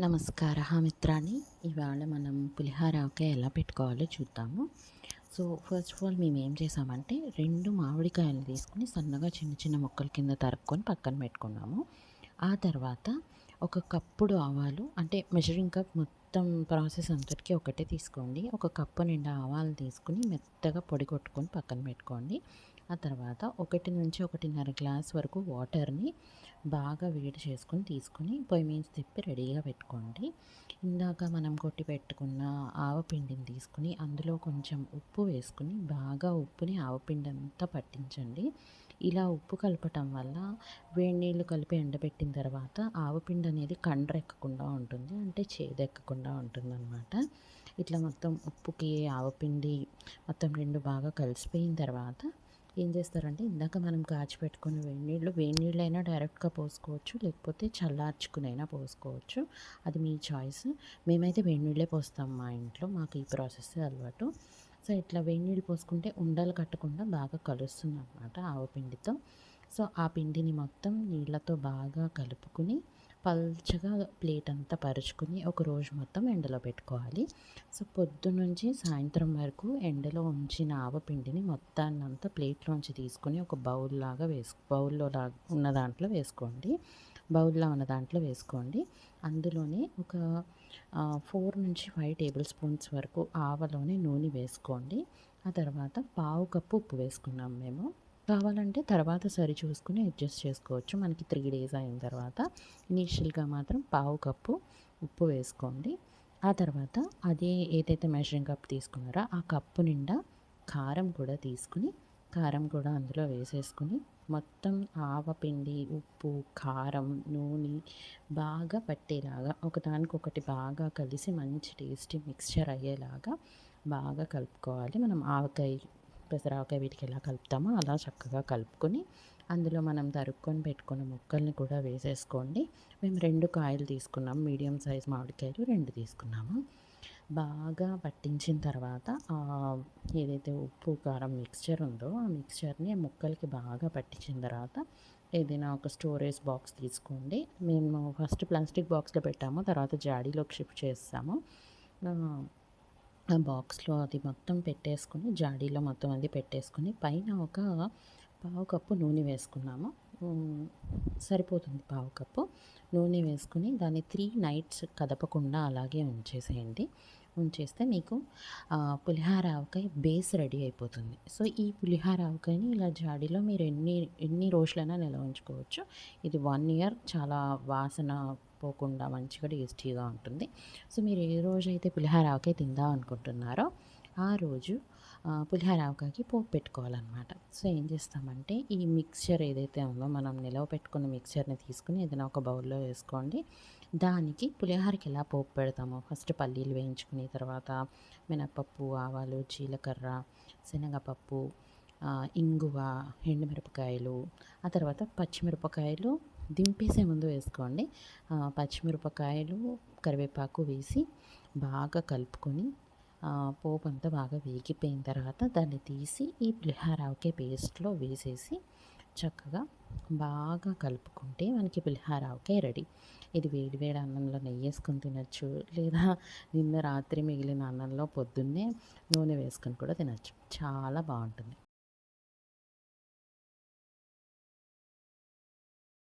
నమస్కార మిత్రాన్ని ఇవాళ మనం పులిహార ఆవకాయ ఎలా పెట్టుకోవాలో చూద్దాము. సో ఫస్ట్ ఆఫ్ ఆల్ మేము ఏం చేసామంటే రెండు మామిడికాయలు తీసుకుని సన్నగా చిన్న చిన్న ముక్కల కింద తరుక్కొని పక్కన పెట్టుకున్నాము. ఆ తర్వాత ఒక కప్పుడు ఆవాలు అంటే మెజరింగ్ కప్ మొత్తం ప్రాసెస్ అంతటికీ ఒకటే తీసుకోండి. ఒక కప్పు నిండా ఆవాలు తీసుకుని మెత్తగా పొడి కొట్టుకొని పక్కన పెట్టుకోండి. ఆ తర్వాత ఒకటి నుంచి ఒకటిన్నర గ్లాస్ వరకు వాటర్ని బాగా వేడి చేసుకొని తీసుకొని పొయ్యి మీద తిప్పి రెడీగా పెట్టుకోండి. ఇందాక మనం కొట్టి పెట్టుకున్న ఆవపిండిని తీసుకుని అందులో కొంచెం ఉప్పు వేసుకుని బాగా ఉప్పుని ఆవపిండి అంతా పట్టించండి. ఇలా ఉప్పు కలపటం వల్ల వేడి నీళ్ళు కలిపి ఎండబెట్టిన తర్వాత ఆవపిండి అనేది కండ్రెక్కకుండా ఉంటుంది అంటే చేదెక్కకుండా ఉంటుంది అనమాట ఇట్లా మొత్తం ఉప్పుకి ఆవపిండి మొత్తం రెండు బాగా కలిసిపోయిన తర్వాత ఏం చేస్తారంటే ఇందాక మనం కాచి పెట్టుకున్న వేడి నీళ్ళు వేడి నీళ్ళు అయినా డైరెక్ట్గా పోసుకోవచ్చు లేకపోతే చల్లార్చుకునైనా పోసుకోవచ్చు. అది మీ చాయిస్. మేమైతే వేడి నీళ్ళే పోస్తాం మా ఇంట్లో మాకు ఈ ప్రాసెస్ అలవాటు. సో ఇట్లా వేడి నీళ్ళు పోసుకుంటే ఉండలు కట్టకుండా బాగా కలుస్తుంది అనమాట ఆవపిండితో సో ఆ పిండిని మొత్తం నీళ్ళతో బాగా కలుపుకుని పల్చగా ప్లేట్ అంతా పరుచుకుని ఒక రోజు మొత్తం ఎండలో పెట్టుకోవాలి. సో పొద్దు నుంచి సాయంత్రం వరకు ఎండలో ఉంచిన ఆవపిండిని మొత్తాన్ని అంతా ప్లేట్లోంచి తీసుకుని ఒక బౌల్ లాగా వేసు బౌల్లో ఉన్న దాంట్లో వేసుకోండి. బౌల్లో ఉన్న దాంట్లో వేసుకోండి. అందులోనే ఒక ఫోర్ నుంచి ఫైవ్ టేబుల్ స్పూన్స్ వరకు ఆవలోనే నూనె వేసుకోండి. ఆ తర్వాత పావు కప్పు ఉప్పు వేసుకున్నాం మేము. కావాలంటే తర్వాత సరి చూసుకుని అడ్జస్ట్ చేసుకోవచ్చు. మనకి త్రీ డేస్ అయిన తర్వాత ఇనీషియల్గా మాత్రం పావు కప్పు ఉప్పు వేసుకోండి. ఆ తర్వాత అదే ఏదైతే మెషరింగ్ కప్ తీసుకున్నారో ఆ కప్పు నిండా కారం కూడా తీసుకుని కారం కూడా అందులో వేసేసుకుని మొత్తం ఆవపిండి ఉప్పు కారం నూనె బాగా పట్టేలాగా ఒకదానికొకటి బాగా కలిసి మంచి టేస్టీ మిక్స్చర్ అయ్యేలాగా బాగా కలుపుకోవాలి. మనం ఆవకాయ పెసరాకాయ వీటికి ఎలా కలుపుతామో అలా చక్కగా కలుపుకొని అందులో మనం తరుక్కొని పెట్టుకున్న ముక్కల్ని కూడా వేసేసుకోండి. మేము రెండు కాయలు తీసుకున్నాం. మీడియం సైజ్ మామిడికాయలు రెండు తీసుకున్నాము. బాగా పట్టించిన తర్వాత ఏదైతే ఉప్పు కారం మిక్స్చర్ ఉందో ఆ మిక్స్చర్ని ముక్కలకి బాగా పట్టించిన తర్వాత ఏదైనా ఒక స్టోరేజ్ బాక్స్ తీసుకోండి. మేము ఫస్ట్ ప్లాస్టిక్ బాక్స్లో పెట్టాము. తర్వాత జాడీలోకి షిఫ్ట్ చేస్తాము. ఆ బాక్స్లో అది మొత్తం పెట్టేసుకుని జాడీలో మొత్తం అది పెట్టేసుకుని పైన ఒక పావు కప్పు నూనె వేసుకున్నాము. సరిపోతుంది పావు కప్పు. నూనె వేసుకుని దాన్ని త్రీ నైట్స్ కదపకుండా అలాగే ఉంచేసేయండి. ఉంచేస్తే మీకు పులిహార ఆవకాయ బేస్ రెడీ అయిపోతుంది. సో ఈ పులిహార ఆవకాయని ఇలా జాడీలో మీరు ఎన్ని ఎన్ని రోజులైనా నిల్వ ఉంచుకోవచ్చు. ఇది వన్ ఇయర్ చాలా వాసన పోకుండా మంచిగా టేస్టీగా ఉంటుంది. సో మీరు ఏ రోజైతే పులిహార ఆవకాయ తిందాం అనుకుంటున్నారో ఆ రోజు పులిహార పోపు పెట్టుకోవాలన్నమాట. సో ఏం చేస్తామంటే ఈ మిక్చర్ ఏదైతే ఉందో మనం నిలవ పెట్టుకున్న మిక్చర్ని తీసుకుని ఏదైనా ఒక బౌల్లో వేసుకోండి. దానికి పులిహారకి ఎలా పోపు పెడతామో ఫస్ట్ పల్లీలు వేయించుకుని తర్వాత మినపప్పు ఆవాలు జీలకర్ర శనగపప్పు ఇంగువ ఎండుమిరపకాయలు ఆ తర్వాత పచ్చిమిరపకాయలు దింపేసే ముందు వేసుకోండి. పచ్చిమిరపకాయలు కరివేపాకు వేసి బాగా కలుపుకొని పోపు అంతా బాగా వేగిపోయిన తర్వాత దాన్ని తీసి ఈ పులిహారావుకే పేస్ట్లో వేసేసి చక్కగా బాగా కలుపుకుంటే మనకి పులిహారావుకే రెడీ. ఇది వేడి వేడి అన్నంలో నెయ్యి వేసుకొని తినచ్చు లేదా నిన్న రాత్రి మిగిలిన అన్నంలో పొద్దున్నే నూనె వేసుకొని కూడా తినచ్చు. చాలా బాగుంటుంది.